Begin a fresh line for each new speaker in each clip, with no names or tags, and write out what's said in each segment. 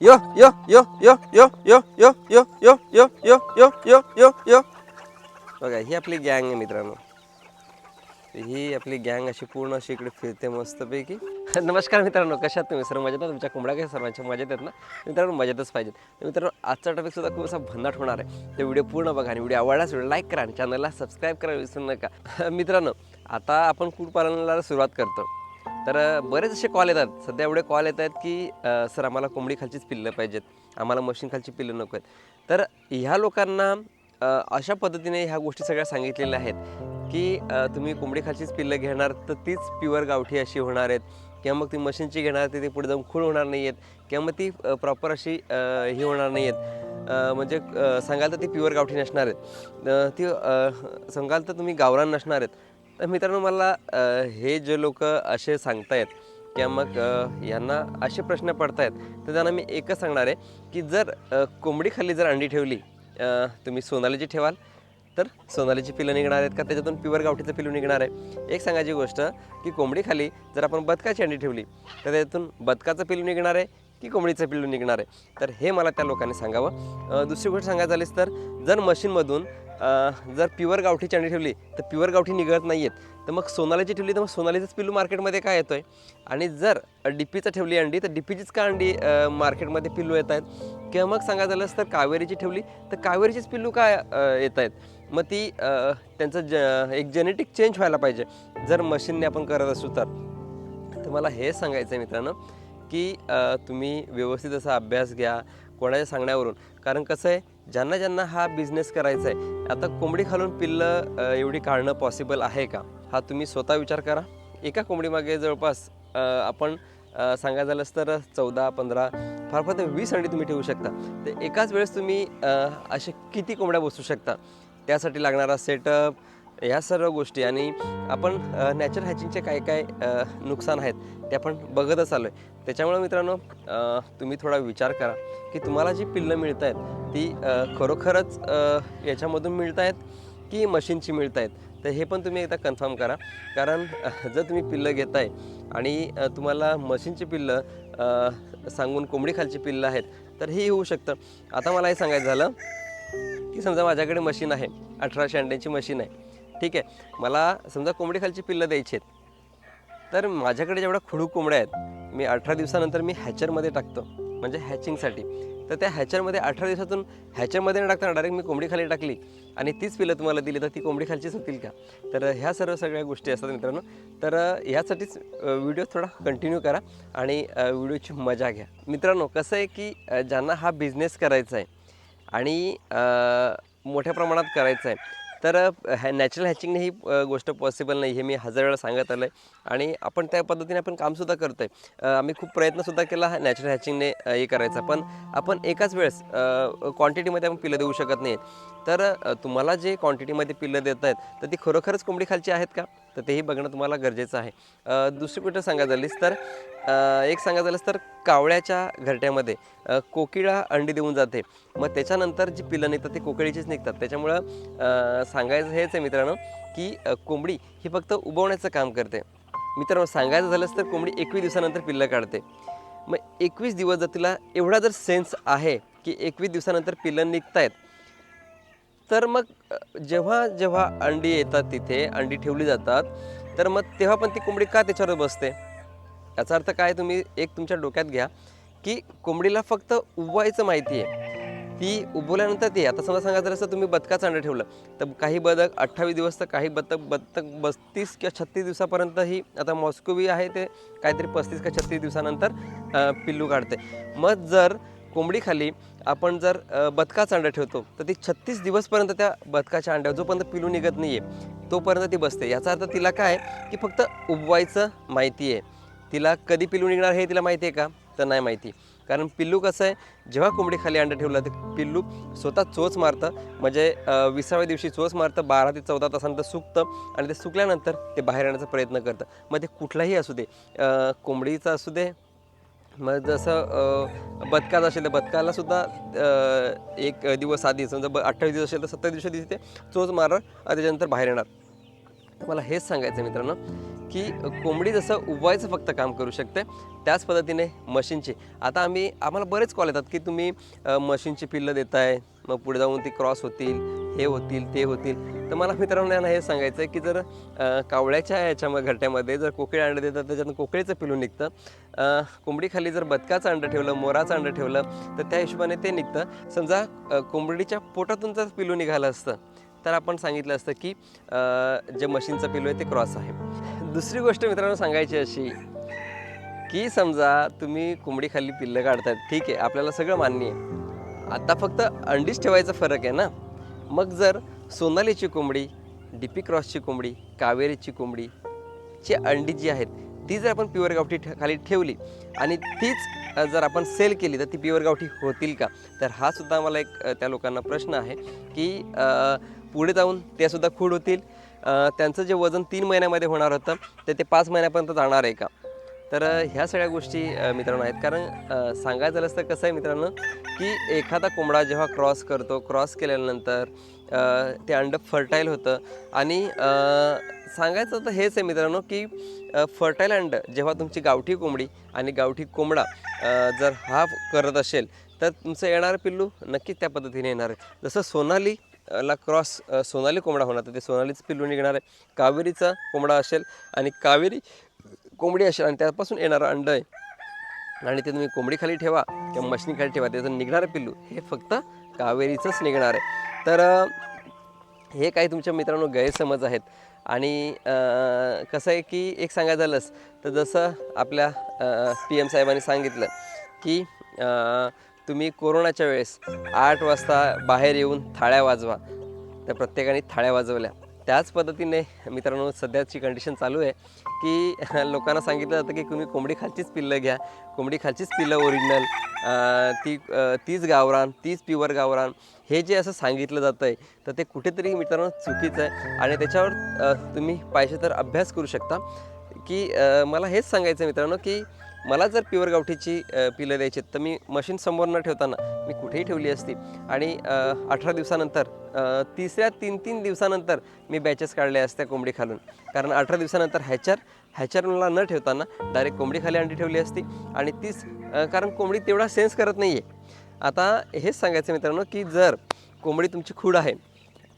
यो यो यो यो यो यो यो यो यो यो यो यो यो यो यो बघा ही आपली गँग आहे मित्रांनो ही आपली गँग अशी पूर्ण अशी इकडे फिरते मस्तपैकी नमस्कार मित्रांनो कशात तुम्ही सर्व मजेत ना तुमच्या कोंबड्या कशा सर्वांच्या मजेत आहेत ना मित्रांनो मजेतच पाहिजेत तर मित्रांनो आजचा टॉपिक सुद्धा खूप असा भन्नाट होणार आहे तर व्हिडिओ पूर्ण बघा आणि व्हिडिओ आवडल्यास व्हिडिओ लाईक करा आणि चॅनलला सबस्क्राईब करायला विसरू नका मित्रांनो आता आपण कुक्कुटपालनाला सुरुवात करतो तर बरेच असे कॉल येतात. सध्या एवढे कॉल येत आहेत की सर आम्हाला कोंबडी खालचीच पिल्लं पाहिजेत. आम्हाला मशीन खालची पिल्लं नको आहेत. तर ह्या लोकांना अशा पद्धतीने ह्या गोष्टी सगळ्या सांगितलेल्या आहेत की तुम्ही कोंबडी खालचीच पिल्लं घेणार तर तीच प्युअर गावठी अशी होणार आहेत. किंवा मग ती मशीनची घेणार तर ती पुढे जाऊन खूळ होणार नाही आहेत. किंवा मग ती प्रॉपर अशी ही होणार नाही आहेत. म्हणजे सांगाल तर ती प्युअर गावठी नसणार आहेत. ती सांगाल तर तुम्ही गावरान नसणार आहेत. तर मित्रांनो मला हे जे लोक असे सांगतायत किंवा मग यांना असे प्रश्न पडतायत तर त्यांना मी एकच सांगणार आहे की जर कोंबडी खाली जर अंडी ठेवली तुम्ही सोनालीची ठेवाल तर सोनालीची पिलं निघणार आहेत का? त्याच्यातून प्युअर गावठीचं पिल्लू निघणार आहे. एक सांगायची गोष्ट की कोंबडीखाली जर आपण बदकाची अंडी ठेवली तर त्याच्यातून बदकाचं पिलू निघणार आहे की कोंबडीचं पिल्लू निघणार आहे? तर हे मला त्या लोकांनी सांगावं. दुसरी गोष्ट सांगायचं झालीच तर जर मशीनमधून जर प्युअर गावठीची अंडी ठेवली तर प्युअर गावठी निघत नाही आहेत तर मग सोनालीची ठेवली तर मग सोनालीचंच पिल्लू मार्केटमध्ये काय येतो आहे आणि जर डीपीचं ठेवली अंडी तर डीपीचीच का अंडी मार्केटमध्ये पिल्लू येत आहेत? किंवा मग सांगायचं झालंच तर कावेरीची ठेवली तर कावेरीचीच पिल्लू काय येत आहेत? मग ती त्यांचं ज एक जेनेटिक चेंज व्हायला पाहिजे जर मशीनने आपण करत असू तर. तर मला हे सांगायचं आहे मित्रांनो की तुम्ही व्यवस्थित असा अभ्यास घ्या कोणाच्या सांगण्यावरून. कारण कसं आहे ज्यांना ज्यांना हा बिझनेस करायचा आहे आता कोंबडी खालून पिल्लं एवढी काढणं पॉसिबल आहे का? हा तुम्ही स्वतः विचार करा. एका कोंबडीमागे जवळपास आपण सांगायचं झालंच तर चौदा पंधरा फार फार तर वीस अंडी तुम्ही ठेवू शकता. तर एकाच वेळेस तुम्ही असे किती कोंबड्या बसू शकता? त्यासाठी लागणारा सेटअप ह्या सर्व गोष्टी आणि आपण नॅचरल हॅचिंगचे काय काय नुकसान आहेत ते आपण बघतच आलो आहे त्याच्यामुळे मित्रांनो तुम्ही थोडा विचार करा की तुम्हाला जी पिल्लं मिळत आहेत ती खरोखरच याच्यामधून मिळत आहेत की मशीनची मिळत आहेत तर हे पण तुम्ही एकदा कन्फर्म करा. कारण जर तुम्ही पिल्लं घेताय आणि तुम्हाला मशीनची पिल्लं सांगून कोंबडीखालची पिल्लं आहेत तर हे होऊ शकतं. आता मला हे सांगायचं झालं की समजा माझ्याकडे मशीन आहे अठराशे अंड्यांची मशीन आहे. ठीक आहे. मला समजा कोंबडी खालची पिल्लं द्यायची आहेत. तर माझ्याकडे जेवढ्या खुडूक कोंबड्या आहेत मी अठरा दिवसानंतर मी हॅचरमध्ये टाकतो. म्हणजे हॅचिंगसाठी. तर त्या हॅचरमध्ये अठरा दिवसातून हॅचरमध्ये न टाकताना डायरेक्ट मी कोंबडी खाली टाकली आणि तीच पिल्लं तुम्हाला दिली तर ती कोंबडी खालचीच होतील का? तर ह्या सर्व सगळ्या गोष्टी असतात मित्रांनो. तर ह्यासाठीच व्हिडिओ थोडा कंटिन्यू करा आणि व्हिडिओची मजा घ्या. मित्रांनो कसं आहे की ज्यांना हा बिझनेस करायचा आहे आणि मोठ्या प्रमाणात करायचं आहे तर हॅ नॅचरल हॅचिंगने ही गोष्ट पॉसिबल नाही हे मी हजार वेळा सांगत आलं आहे आणि आपण त्या पद्धतीने आपण कामसुद्धा करतो आहे आम्ही खूप प्रयत्नसुद्धा केला हा नॅचरल हॅचिंगने हे करायचा. पण आपण एकाच वेळेस क्वांटिटीमध्ये आपण पिलं देऊ शकत नाही तर तुम्हाला जे क्वांटिटीमध्ये पिल्लं देत आहेत तर ती खरोखरच कोंबडी खालची आहेत का? तर तेही बघणं तुम्हाला गरजेचं आहे. दुसरी गोष्ट सांगायचं झालीस तर एक सांगायचं झालंस तर कावळ्याच्या घरट्यामध्ये कोकिळा अंडी देऊन जाते. मग त्याच्यानंतर जी पिल्लं निघतात ती कोकिळीचीच निघतात. त्याच्यामुळं सांगायचं हेच आहे मित्रांनो की कोंबडी ही फक्त उबवण्याचं काम करते. मित्रांनो सांगायचं झालंच तर कोंबडी एकवीस दिवसानंतर पिल्लं काढते. मग एकवीस दिवस जर तिला एवढा जर सेन्स आहे की एकवीस दिवसानंतर पिल्लं निघतायत तर मग जेव्हा जेव्हा अंडी येतात तिथे अंडी ठेवली जातात तर मग तेव्हा पण ती कोंबडी का त्याच्यावर बसते? याचा अर्थ काय तुम्ही एक तुमच्या डोक्यात घ्या की कोंबडीला फक्त उबवायचं माहिती आहे. ती उबवल्यानंतर ती आता समजा सांगायचं असं तुम्ही बदकाचं अंडं ठेवलं तर काही बदक अठ्ठावीस दिवस तर काही बदक बदक बत्तीस किंवा छत्तीस दिवसापर्यंत ही आता मॉस्कोवी आहे ते काहीतरी पस्तीस का छत्तीस दिवसानंतर पिल्लू काढते. मग जर कोंबडीखाली आपण जर बदकाचं अंडं ठेवतो तर ती छत्तीस दिवसपर्यंत त्या बदकाच्या अंड्यावर जोपर्यंत पिलू निघत नाही आहे तोपर्यंत ती बसते. याचा अर्थ तिला काय की फक्त उबवायचं माहिती आहे. तिला कधी पिलू निघणार हे तिला माहिती आहे का? तर नाही माहिती. कारण पिल्लू कसं आहे जेव्हा कोंबडीखाली अंडं ठेवलं तर पिल्लू स्वतः चोच मारतं. म्हणजे विसाव्या दिवशी चोच मारतं बारा ते चौदा तासानंतर सुकतं आणि ते सुकल्यानंतर ते बाहेर येण्याचा प्रयत्न करतं. मग ते कुठलाही असू दे कोंबडीचं असू दे मग जसं अ, बदकाचं असेल तर बदकाला सुद्धा एक दिवस आधी समजा ब अठ्ठावीस दिवस असेल तर सत्तावीस दिवशी तिथे चोच मारणार आणि त्याच्यानंतर बाहेर येणार. मला हेच सांगायचं मित्रांनो की कोंबडी जसं उभवायचं फक्त काम करू शकते त्याच पद्धतीने मशीनची. आता आम्ही आम्हाला बरेच कॉल येतात की तुम्ही मशीनची पिल्लं देताय मग पुढे जाऊन ती क्रॉस होतील हे होतील ते होतील. तर मला मित्रांनो यांना हे सांगायचं आहे की जर कावळ्याच्या याच्यामध्ये घरट्यामध्ये जर कोकिळ अंडं देतात त्याच्यातून कोकिळीचं पिलू निघतं. कोंबडीखाली जर बदकाचं अंडं ठेवलं मोराचं अंडं ठेवलं तर त्या हिशोबाने ते निघतं. समजा कोंबडीच्या पोटातून जर पिलू निघालं असतं तर आपण सांगितलं असतं की जे मशीनचं पिलू आहे ते क्रॉस आहे. दुसरी गोष्ट मित्रांनो सांगायची अशी की समजा तुम्ही कोंबडी खाली पिल्लं काढतात ठीक आहे आपल्याला सगळं मान्य आहे. आता फक्त अंडीच ठेवायचा फरक आहे ना? मग जर सोनालीची कोंबडी डीपी क्रॉसची कोंबडी कावेरीची कोंबडी ची अंडी जी आहेत ती जर आपण प्युअर गावठी खाली ठेवली आणि तीच जर आपण सेल केली तर ती प्युअर गावठी होतील का? तर हा सुद्धा मला एक त्या लोकांना प्रश्न आहे की पुढे जाऊन त्यासुद्धा खूड होतील. त्यांचं जे वजन तीन महिन्यामध्ये होणार होतं ते ते पाच महिन्यापर्यंत जाणार आहे का? तर ह्या सगळ्या गोष्टी मित्रांनो आहेत. कारण सांगायचं झालं तर कसं आहे मित्रांनो की एखादा कोंबडा जेव्हा क्रॉस करतो क्रॉस केल्यानंतर ते अंड फर्टाईल होतं. आणि सांगायचं तर हेच आहे मित्रांनो की फर्टाईल अंड जेव्हा तुमची गावठी कोंबडी आणि गावठी कोंबडा जर हा करत असेल तर तुमचं येणारं पिल्लू नक्कीच त्या पद्धतीने येणार. आहे जसं सोनाली ला क्रॉस सोनाली कोंबडा होणार तर ते सोनालीचं पिल्लू निघणार आहे. कावेरीचा कोंबडा असेल आणि कावेरी कोंबडी असेल आणि त्यापासून येणारं अंड आहे. आणि ते तुम्ही कोंबडीखाली ठेवा किंवा मशनीखाली ठेवा. त्याचं निघणारं पिल्लू हे फक्त कावेरीचंच निघणार आहे. तर हे काही तुमच्या मित्रांनो गैरसमज आहेत. आणि कसं आहे की एक सांगायचं झालंच. तर जसं आपल्या पी एम साहेबांनी सांगितलं की तुम्ही कोरोनाच्या वेळेस आठ वाजता बाहेर येऊन थाळ्या वाजवा. त्या प्रत्येकाने थाळ्या वाजवल्या. त्याच पद्धतीने मित्रांनो सध्याची कंडिशन चालू आहे की लोकांना सांगितलं जातं की तुम्ही कोंबडी खालचीच पिल्लं घ्या. कोंबडी खालचीच पिल्लं ओरिजिनल ती तीच गावरान तीच प्युअर गावरान. हे जे असं सांगितलं जातं आहे तर ते कुठेतरी मित्रांनो चुकीचं आहे. आणि त्याच्यावर तुम्ही पाहिजे तर अभ्यास करू शकता. की मला हेच सांगायचं आहे मित्रांनो की मला जर प्युअर गावठीची पिलं द्यायची आहेत, तर मी मशीन समोर न ठेवताना मी कुठेही ठेवली असती. आणि अठरा दिवसानंतर तिसऱ्या तीन तीन दिवसानंतर मी बॅचेस काढल्या असत्या कोंबडी खालून. कारण अठरा दिवसानंतर हॅचर हॅचरला न ठेवताना डायरेक्ट कोंबडी खाली अंडी ठेवली असती. आणि तीच कारण कोंबडी तेवढा सेन्स करत नाही आहे आता हेच सांगायचं मित्रांनो की जर कोंबडी तुमची खूड आहे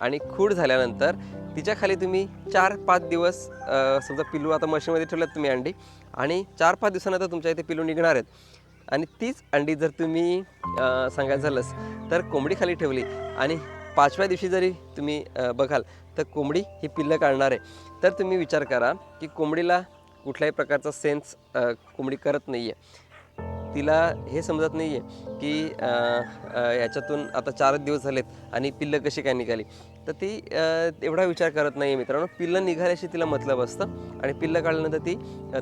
आणि खूड झाल्यानंतर तिच्या खाली तुम्ही चार पाच दिवस समजा पिल्लू आता मशीनमध्ये ठेवल्यात तुम्ही अंडी आणि चार पाच दिवसानंतर तुमच्या इथे पिल्लू निघणार आहेत. आणि तीच अंडी जर तुम्ही सांगायचं झालंच तर कोंबडी खाली ठेवली आणि पाचव्या दिवशी जरी तुम्ही बघाल तर कोंबडी ही पिल्लं काढणार आहे. तर तुम्ही विचार करा की कोंबडीला कुठल्याही प्रकारचा सेन्स कोंबडी करत नाही आहे तिला हे समजत नाही आहे की याच्यातून आता चारच दिवस झालेत आणि पिल्लं कशी काय निघाली. तर ती एवढा विचार करत नाही आहे मित्रांनो. पिल्लं निघाल्याशी तिला मतलब असतं. आणि पिल्लं काढल्यानंतर ती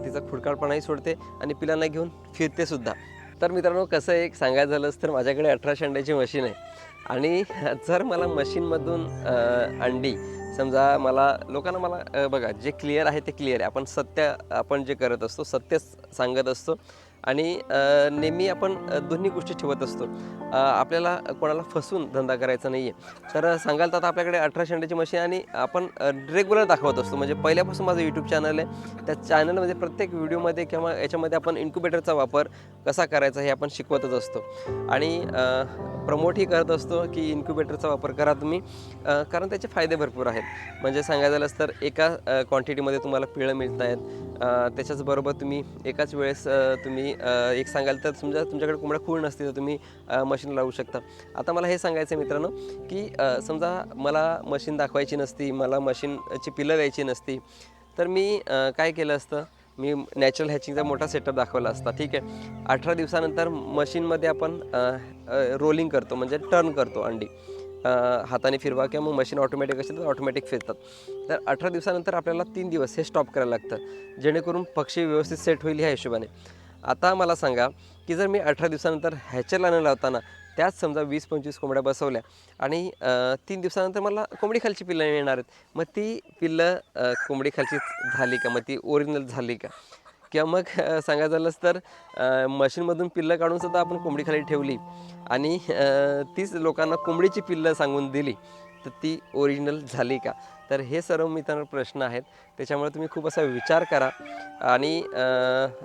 तिचा खुडकाळपणाही सोडते आणि पिल्लांना घेऊन फिरते सुद्धा. तर मित्रांनो कसं एक सांगायचं झालंच तर माझ्याकडे अठराशे अंड्याची मशीन आहे. आणि जर मला मशीनमधून अंडी समजा मला लोकांना मला बघा जे क्लिअर आहे ते क्लिअर आहे. आपण सत्य आपण जे करत असतो सत्य सांगत असतो. आणि नेहमी आपण दोन्ही गोष्टी ठेवत असतो. आपल्याला कोणाला फसून धंदा करायचा नाही आहे तर सांगाल तर आता आपल्याकडे अठराशे शेंड्याची मशीन आणि आपण रेग्युलर दाखवत असतो. म्हणजे पहिल्यापासून माझं यूट्यूब चॅनल आहे. त्या चॅनलमध्ये प्रत्येक व्हिडिओमध्ये किंवा याच्यामध्ये आपण इन्क्युबेटरचा वापर कसा करायचा हे आपण शिकवतच असतो. आणि प्रमोटही करत असतो की इन्क्युबेटरचा वापर करा तुम्ही. कारण त्याचे फायदे भरपूर आहेत. म्हणजे सांगायचं झालंच तर एका क्वांटिटीमध्ये तुम्हाला पिळं मिळत आहेत त्याच्याचबरोबर तुम्ही एकाच वेळेस तुम्ही तुम्ही एक सांगाल तर समजा तुमच्याकडे कोंबड्या खूळ नसतील तर तुम्ही मशीन लावू शकता. आता मला हे सांगायचं आहे मित्रांनो की समजा मला मशीन दाखवायची नसती मला मशीनची पिलं द्यायची नसती तर मी काय केलं असतं मी नॅचरल हॅचिंगचा मोठा सेटअप दाखवला असता ठीक आहे. अठरा दिवसानंतर मशीनमध्ये आपण रोलिंग करतो म्हणजे टर्न करतो अंडी. हाताने फिरवा किंवा मग मशीन ऑटोमॅटिक असेल तर ऑटोमॅटिक फिरतात. तर अठरा दिवसानंतर आपल्याला तीन दिवस हे स्टॉप करायला लागतं जेणेकरून पक्षी व्यवस्थित सेट होईल ह्या हिशोबाने. आता मला सांगा की जर मी अठरा दिवसानंतर हॅचरला न लावताना त्याच समजा वीस पंचवीस कोंबड्या बसवल्या आणि तीन दिवसानंतर मला कोंबडी खालची पिल्लं येणार आहेत मग ती पिल्लं कोंबडी खालची झाली का? मग ती ओरिजिनल झाली का? किंवा मग सांगायचं झालंच तर मशीनमधून पिल्लं काढून सुद्धा आपण कोंबडी खाली ठेवली आणि तीच लोकांना कोंबडीची पिल्लं सांगून दिली तर ती ओरिजिनल झाली का? तर हे सर्व मित्रांनो प्रश्न आहेत. त्याच्यामुळे तुम्ही खूप असा विचार करा. आणि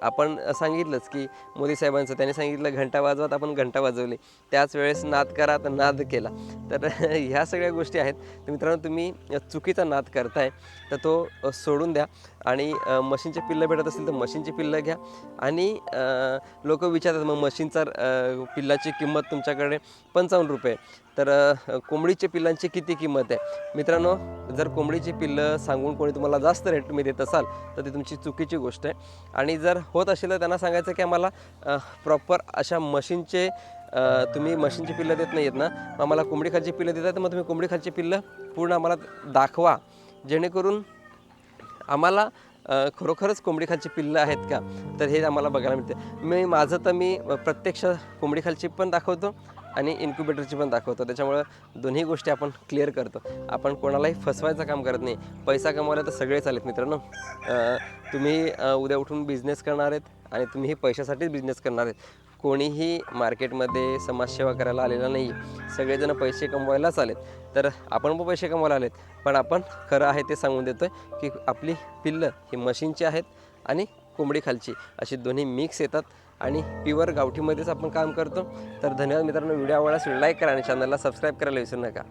आपण सांगितलंच की मोदी साहेबांचं त्यांनी सांगितलं घंटा वाजवत आपण घंटा वाजवली. त्याच वेळेस नाद करा तर नाद केला. तर ह्या सगळ्या गोष्टी आहेत. तर मित्रांनो तुम्ही चुकीचा नाद करताय तर तो सोडून द्या. आणि मशीनचे पिल्लं भेटत असतील तर मशीनची पिल्लं घ्या. आणि लोक विचारतात मग मशीनचा पिल्लाची किंमत तुमच्याकडे पंचावन्न रुपये तर कोंबडीच्या पिल्लांची किती किंमत आहे? मित्रांनो जर कोंबडीची पिल्लं सांगून कोणी तुम्हाला जास्त रेट तुम्ही देत असाल तर ती तुमची चुकीची गोष्ट आहे. आणि जर होत असेल तर त्यांना सांगायचं की आम्हाला प्रॉपर अशा मशीनचे तुम्ही मशीनची पिल्लं देत नाही आहेत ना आम्हाला कोंबडी खालची पिल्लं देतात तर मग तुम्ही कोंबडी खालची पिल्लं पूर्ण आम्हाला दाखवा. जेणेकरून आम्हाला खरोखरच कोंबडी खालची पिल्लं आहेत का? तर हे आम्हाला बघायला मिळते. मी माझं तर मी प्रत्यक्ष कोंबडी खालची पण दाखवतो आणि इन्क्युबेटरची पण दाखवतो. त्याच्यामुळं दोन्ही गोष्टी आपण क्लिअर करतो. आपण कोणालाही फसवायचं काम करत नाही. पैसा कमवायला तर सगळे चालेत मित्रांनो. तुम्ही उद्या उठून बिझनेस करणार आहेत आणि तुम्ही पैशासाठीच बिझनेस करणार आहेत. कोणीही मार्केटमध्ये समाजसेवा करायला आलेला नाही. सगळेजण पैसे कमवायलाच आलेत तर आपण पण पैसे कमवायला आलेत. पण आपण खरं आहे ते सांगून देतो की आपली पिल्लं ही मशीनची आहेत आणि कोंबडी खालची. अशी दोन्ही मिक्स येतात. आणि प्युअर गावठीमध्येच आपण काम करतो. तर धन्यवाद मित्रांनो व्हिडिओ आवडल्यास लाईक करा आणि चॅनलला सबस्क्राईब करायला विसरू नका.